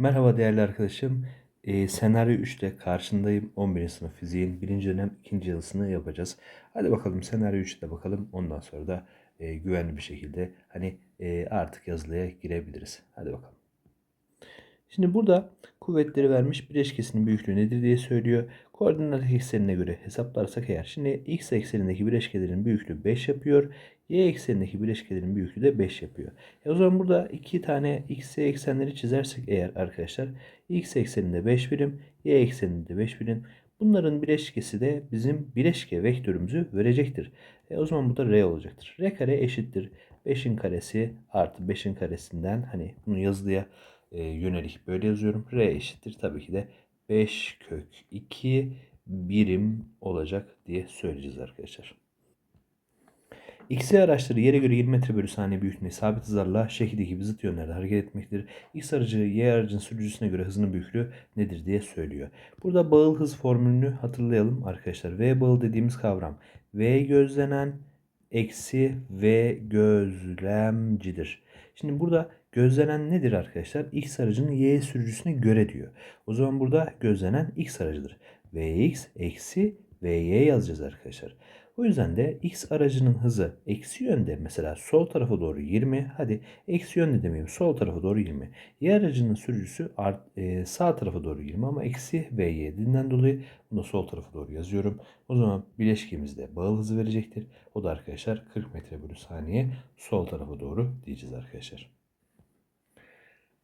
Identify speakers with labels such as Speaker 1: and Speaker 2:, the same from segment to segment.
Speaker 1: Merhaba değerli arkadaşım. Ee, senaryo 3'te karşındayım. 11. sınıf fiziğin 1. dönem 2. yazısını yapacağız. Hadi bakalım senaryo 3'te bakalım. Ondan sonra da e, güvenli bir şekilde hani e, artık yazılıya girebiliriz. Hadi bakalım. Şimdi burada kuvvetleri vermiş bileşkesinin büyüklüğü nedir diye söylüyor. Koordinat eksenine göre hesaplarsak eğer. Şimdi x eksenindeki bileşkelerin büyüklüğü 5 yapıyor. Y eksenindeki bileşkelerin büyüklüğü de 5 yapıyor. E o zaman burada iki tane x, eksenleri çizersek eğer arkadaşlar. x ekseninde 5 birim, y ekseninde 5 birim. Bunların bileşkesi de bizim bileşke vektörümüzü verecektir. E o zaman bu da r olacaktır. r kare eşittir. 5'in karesi artı 5'in karesinden hani bunu yazılıya e, yönelik böyle yazıyorum. R eşittir tabii ki de 5 kök 2 birim olacak diye söyleyeceğiz arkadaşlar. X'e araçları yere göre 20 metre bölü saniye büyüklüğünde sabit hızlarla şekildeki gibi zıt yönlerde hareket etmektedir. X aracı Y aracının sürücüsüne göre hızının büyüklüğü nedir diye söylüyor. Burada bağıl hız formülünü hatırlayalım arkadaşlar. V bağıl dediğimiz kavram V gözlenen eksi V gözlemcidir. Şimdi burada gözlenen nedir arkadaşlar? X aracının Y sürücüsüne göre diyor. O zaman burada gözlenen X aracıdır. Vx eksi Vy yazacağız arkadaşlar. O yüzden de x aracının hızı eksi yönde mesela sol tarafa doğru 20. Hadi eksi yönde demeyeyim sol tarafa doğru 20. Y aracının sürücüsü art, e, sağ tarafa doğru 20 ama eksi v y'dinden dolayı bunu sol tarafa doğru yazıyorum. O zaman bileşkemizde bağıl hızı verecektir. O da arkadaşlar 40 metre bölü saniye sol tarafa doğru diyeceğiz arkadaşlar.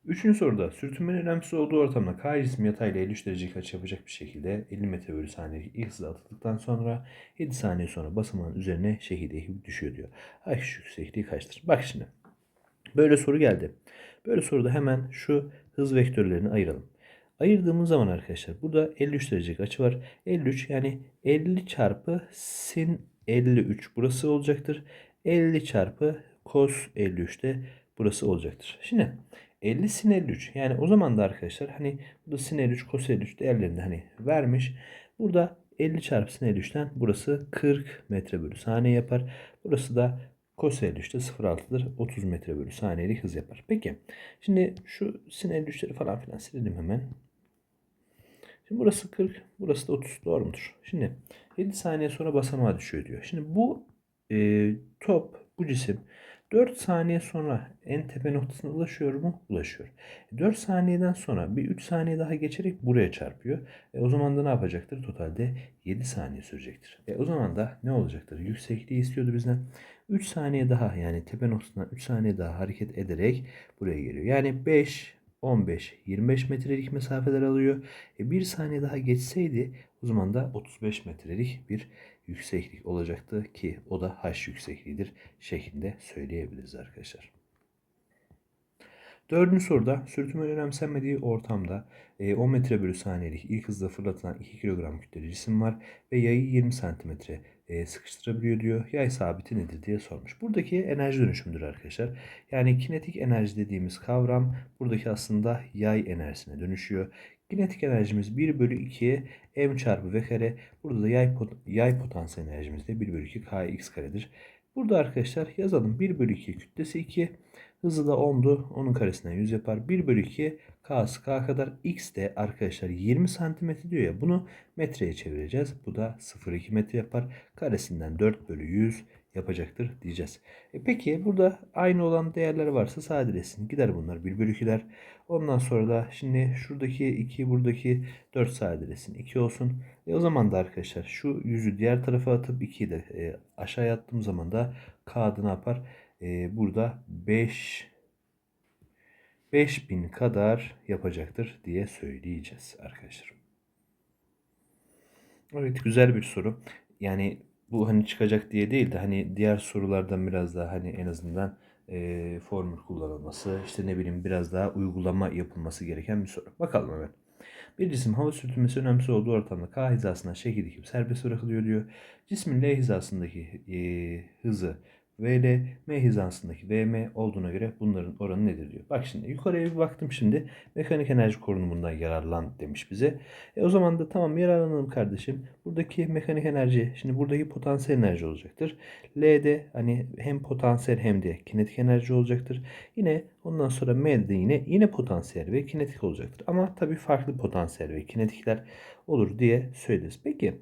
Speaker 1: Üçüncü soruda sürtünmenin önemsiz olduğu ortamda K cismi yatayla 53 derecelik açı yapacak bir şekilde 50 metre bölü saniye ilk hızla atıldıktan sonra 7 saniye sonra basamağın üzerine şekilde düşüyor diyor. Şu yüksekliği kaçtır? Bak şimdi. Böyle soru geldi. Böyle soruda hemen şu hız vektörlerini ayıralım. Ayırdığımız zaman arkadaşlar burada 53 derecelik açı var. 53 yani 50 çarpı sin 53 burası olacaktır. 50 çarpı cos 53 de burası olacaktır. Şimdi 50 sin 53. Yani o zaman da arkadaşlar hani burada sin 53, cos 53 değerlerini hani vermiş. Burada 50 çarpı sin 53'ten burası 40 metre bölü saniye yapar. Burası da cos 53'te 0.6'dır. 30 metre bölü saniyelik hız yapar. Peki. Şimdi şu sin 53'leri falan filan silelim hemen. Şimdi burası 40, burası da 30. Doğru mudur? Şimdi 7 saniye sonra basamağa düşüyor diyor. Şimdi bu e, top, bu cisim 4 saniye sonra en tepe noktasına ulaşıyor mu? Ulaşıyor. 4 saniyeden sonra bir 3 saniye daha geçerek buraya çarpıyor. E, o zaman da ne yapacaktır? Totalde 7 saniye sürecektir. E, o zaman da ne olacaktır? Yüksekliği istiyordu bizden. 3 saniye daha yani tepe noktasından 3 saniye daha hareket ederek buraya geliyor. Yani 5, 15, 25 metrelik mesafeler alıyor. E, bir saniye daha geçseydi o zaman da 35 metrelik bir yükseklik olacaktı ki o da h yüksekliğidir şeklinde söyleyebiliriz arkadaşlar. Dördüncü soruda sürtünme önemsenmediği ortamda 10 e, metre bölü saniyelik ilk hızla fırlatılan 2 kilogram kütleli cisim var ve yayı 20 santimetre e, sıkıştırabiliyor diyor. Yay sabiti nedir diye sormuş. Buradaki enerji dönüşümüdür arkadaşlar. Yani kinetik enerji dediğimiz kavram buradaki aslında yay enerjisine dönüşüyor. Kinetik enerjimiz 1 bölü 2'ye m çarpı v kare. Burada da yay, pot yay potansiyel enerjimiz de 1 bölü 2 kx karedir. Burada arkadaşlar yazalım 1 bölü 2 kütlesi 2. Hızı da 10'du. Onun karesinden 100 yapar. 1 bölü 2 k'sı k kadar. X de arkadaşlar 20 santimetre diyor ya. Bunu metreye çevireceğiz. Bu da 0,2 metre yapar. Karesinden 4 bölü 100 yapacaktır diyeceğiz. E peki burada aynı olan değerler varsa sadeleşsin. Gider bunlar 1 bölü 2'ler. Ondan sonra da şimdi şuradaki 2 buradaki 4 sadeleşsin. 2 olsun. E o zaman da arkadaşlar şu yüzü diğer tarafa atıp 2'yi de e, aşağıya attığım zaman da k adı ne yapar? E, burada 5 5000 kadar yapacaktır diye söyleyeceğiz arkadaşlar. Evet güzel bir soru. Yani bu hani çıkacak diye değil de hani diğer sorulardan biraz daha hani en azından e, formül kullanılması, işte ne bileyim biraz daha uygulama yapılması gereken bir soru. Bakalım evet. Bir cisim hava sürtünmesi önemsiz olduğu ortamda K hizasına şekil dikip serbest bırakılıyor diyor. Cismin L hizasındaki e, hızı VL, M hizansındaki VM olduğuna göre bunların oranı nedir diyor. Bak şimdi yukarıya bir baktım şimdi. Mekanik enerji korunumundan yararlan demiş bize. E o zaman da tamam yararlanalım kardeşim. Buradaki mekanik enerji, şimdi buradaki potansiyel enerji olacaktır. L'de hani hem potansiyel hem de kinetik enerji olacaktır. Yine ondan sonra M'de yine yine potansiyel ve kinetik olacaktır. Ama tabii farklı potansiyel ve kinetikler olur diye söyleriz. Peki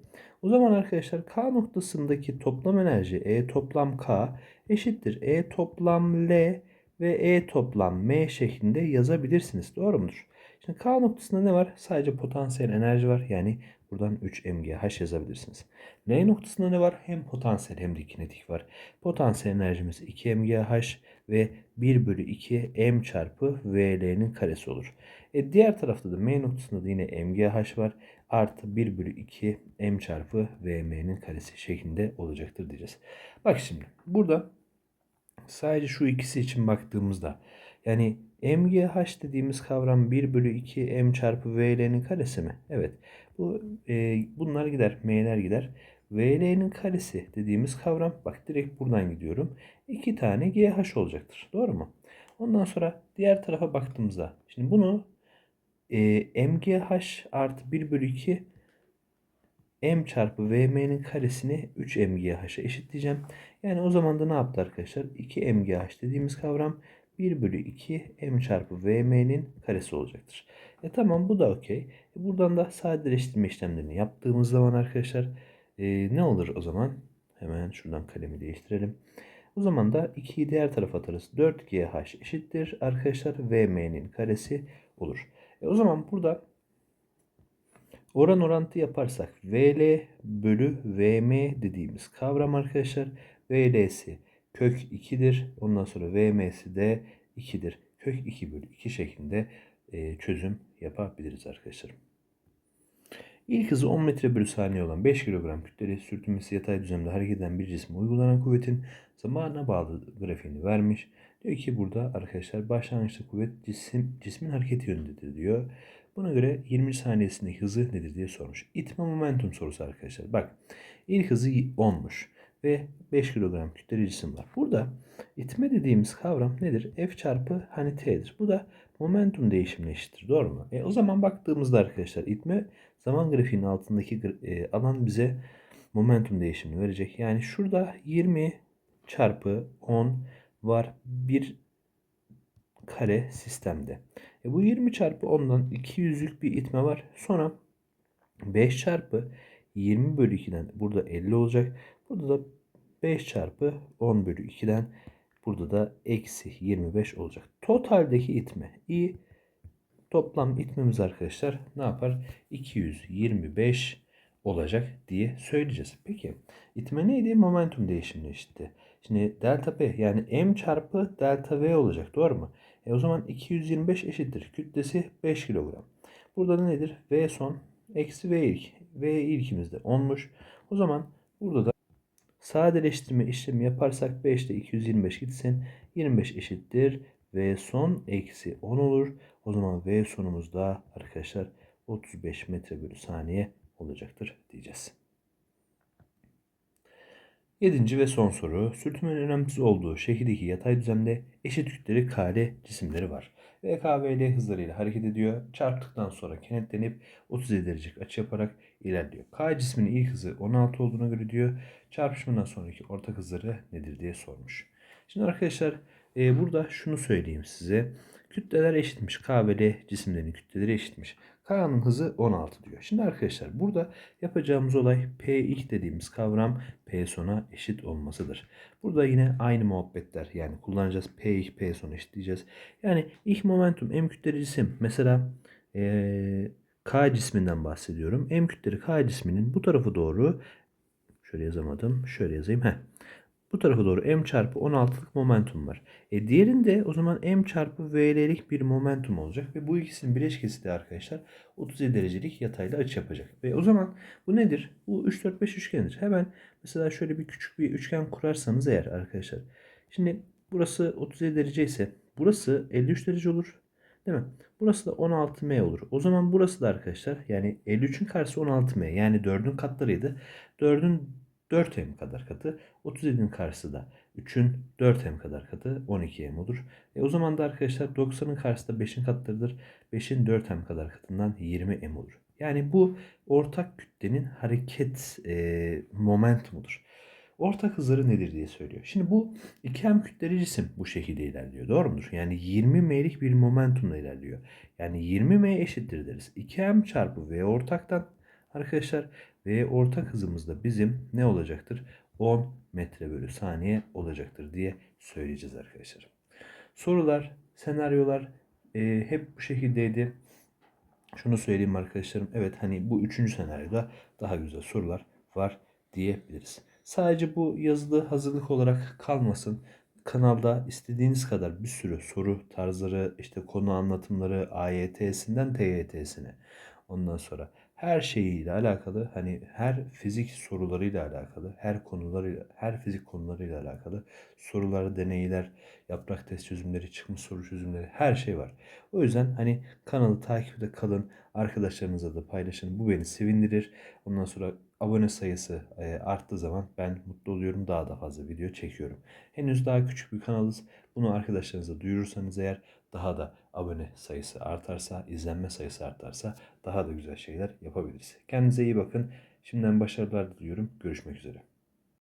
Speaker 1: o zaman arkadaşlar K noktasındaki toplam enerji E toplam K eşittir. E toplam L ve E toplam M şeklinde yazabilirsiniz. Doğru mudur? Şimdi K noktasında ne var? Sadece potansiyel enerji var. Yani buradan 3 mgh yazabilirsiniz. L noktasında ne var? Hem potansiyel hem de kinetik var. Potansiyel enerjimiz 2 mgh ve 1 bölü 2 m çarpı vl'nin karesi olur. E diğer tarafta da M noktasında da yine mgh var. Artı 1 bölü 2 m çarpı vm'nin karesi şeklinde olacaktır diyeceğiz. Bak şimdi burada sadece şu ikisi için baktığımızda yani mgh dediğimiz kavram 1 bölü 2 m çarpı vl'nin karesi mi? Evet. Bu e, bunlar gider. m'ler gider. vl'nin karesi dediğimiz kavram bak direkt buradan gidiyorum. 2 tane gh olacaktır. Doğru mu? Ondan sonra diğer tarafa baktığımızda şimdi bunu e, mgh artı 1 bölü 2 m çarpı vm'nin karesini 3 mgh'a eşitleyeceğim. Yani o zaman da ne yaptı arkadaşlar? 2 mgh dediğimiz kavram 1 bölü 2 m çarpı vm'nin karesi olacaktır. E tamam bu da okey. E buradan da sadeleştirme işlemlerini yaptığımız zaman arkadaşlar e, ne olur o zaman? Hemen şuradan kalemi değiştirelim. O zaman da 2'yi diğer tarafa atarız. 4gh eşittir arkadaşlar vm'nin karesi olur. E o zaman burada oran orantı yaparsak VL bölü VM dediğimiz kavram arkadaşlar. VL'si kök 2'dir. Ondan sonra VM'si de 2'dir. Kök 2 bölü 2 şeklinde e, çözüm yapabiliriz arkadaşlar. İlk hızı 10 metre bölü saniye olan 5 kilogram kütleli sürtünmesi yatay düzlemde hareket eden bir cisme uygulanan kuvvetin zamana bağlı grafiğini vermiş. Diyor ki burada arkadaşlar başlangıçta kuvvet cisim, cismin hareket yönündedir diyor. Buna göre 20 saniyesindeki hızı nedir diye sormuş. İtme momentum sorusu arkadaşlar. Bak ilk hızı 10'muş ve 5 kilogram kütleli cisim var. Burada itme dediğimiz kavram nedir? F çarpı hani T'dir. Bu da momentum değişimine eşittir. Doğru mu? E, o zaman baktığımızda arkadaşlar itme zaman grafiğinin altındaki e, alan bize momentum değişimini verecek. Yani şurada 20 çarpı 10 var bir kare sistemde. E bu 20 çarpı 10'dan 200'lük bir itme var. Sonra 5 çarpı 20 bölü 2'den burada 50 olacak. Burada da 5 çarpı 10 bölü 2'den burada da eksi 25 olacak. Totaldeki itme i toplam itmemiz arkadaşlar ne yapar? 225 olacak diye söyleyeceğiz. Peki itme neydi? Momentum değişimine eşitti. Şimdi delta P yani m çarpı delta V olacak doğru mu? E o zaman 225 eşittir. Kütlesi 5 kilogram. Burada da nedir? V son eksi V ilk. V ilkimiz de 10'muş. O zaman burada da sadeleştirme işlemi yaparsak 5 ile 225 gitsin. 25 eşittir. V son eksi 10 olur. O zaman V sonumuz da arkadaşlar 35 metre bölü saniye olacaktır diyeceğiz. Yedinci ve son soru. Sürtünmenin önemsiz olduğu şekildeki yatay düzlemde eşit kütleli kare cisimleri var. Ve KVL hızlarıyla hareket ediyor. Çarptıktan sonra kenetlenip 37 derecelik açı yaparak ilerliyor. K cisminin ilk hızı 16 olduğuna göre diyor. Çarpışmadan sonraki ortak hızları nedir diye sormuş. Şimdi arkadaşlar e, burada şunu söyleyeyim size. Kütleler eşitmiş. K ve L cisimlerin kütleleri eşitmiş. K'nın hızı 16 diyor. Şimdi arkadaşlar burada yapacağımız olay P ilk dediğimiz kavram P sona eşit olmasıdır. Burada yine aynı muhabbetler yani kullanacağız P ilk P sona eşitleyeceğiz. Yani ilk momentum M kütleli cisim mesela ee, K cisminden bahsediyorum. M kütleli K cisminin bu tarafı doğru şöyle yazamadım. Şöyle yazayım. Heh. Bu tarafa doğru m çarpı 16'lık momentum var. E diğerinde o zaman m çarpı v'lik bir momentum olacak. Ve bu ikisinin bileşkesi de arkadaşlar 37 derecelik yatayla açı yapacak. Ve o zaman bu nedir? Bu 3, 4, 5 üçgendir. Hemen mesela şöyle bir küçük bir üçgen kurarsanız eğer arkadaşlar. Şimdi burası 37 derece ise burası 53 derece olur. Değil mi? Burası da 16m olur. O zaman burası da arkadaşlar yani 53'ün karşısı 16m yani 4'ün katlarıydı. 4'ün 4m kadar katı. 37'nin karşısı da 3'ün 4m kadar katı 12m olur. E o zaman da arkadaşlar 90'ın karşısı da 5'in katıdır. 5'in 4m kadar katından 20m olur. Yani bu ortak kütlenin hareket e, momentumudur. Ortak hızları nedir diye söylüyor. Şimdi bu 2m kütleli cisim bu şekilde ilerliyor. Doğru mudur? Yani 20 m'lik bir momentumla ilerliyor. Yani 20 m eşittir deriz. 2m çarpı v ortaktan arkadaşlar v ortak hızımız da bizim ne olacaktır? 10 metre bölü saniye olacaktır diye söyleyeceğiz arkadaşlar. Sorular, senaryolar e, hep bu şekildeydi. Şunu söyleyeyim arkadaşlarım. Evet hani bu üçüncü senaryoda daha güzel sorular var diyebiliriz. Sadece bu yazılı hazırlık olarak kalmasın. Kanalda istediğiniz kadar bir sürü soru tarzları, işte konu anlatımları AYT'sinden TYT'sine. Ondan sonra her şeyiyle alakalı hani her fizik sorularıyla alakalı, her konularıyla, her fizik konularıyla alakalı sorular, deneyler, yaprak test çözümleri, çıkmış soru çözümleri her şey var. O yüzden hani kanalı takipte kalın, arkadaşlarınızla da paylaşın. Bu beni sevindirir. Ondan sonra abone sayısı e, arttığı zaman ben mutlu oluyorum. Daha da fazla video çekiyorum. Henüz daha küçük bir kanalız. Bunu arkadaşlarınıza duyurursanız eğer daha da abone sayısı artarsa, izlenme sayısı artarsa daha da güzel şeyler yapabiliriz. Kendinize iyi bakın. Şimdiden başarılar diliyorum. Görüşmek üzere.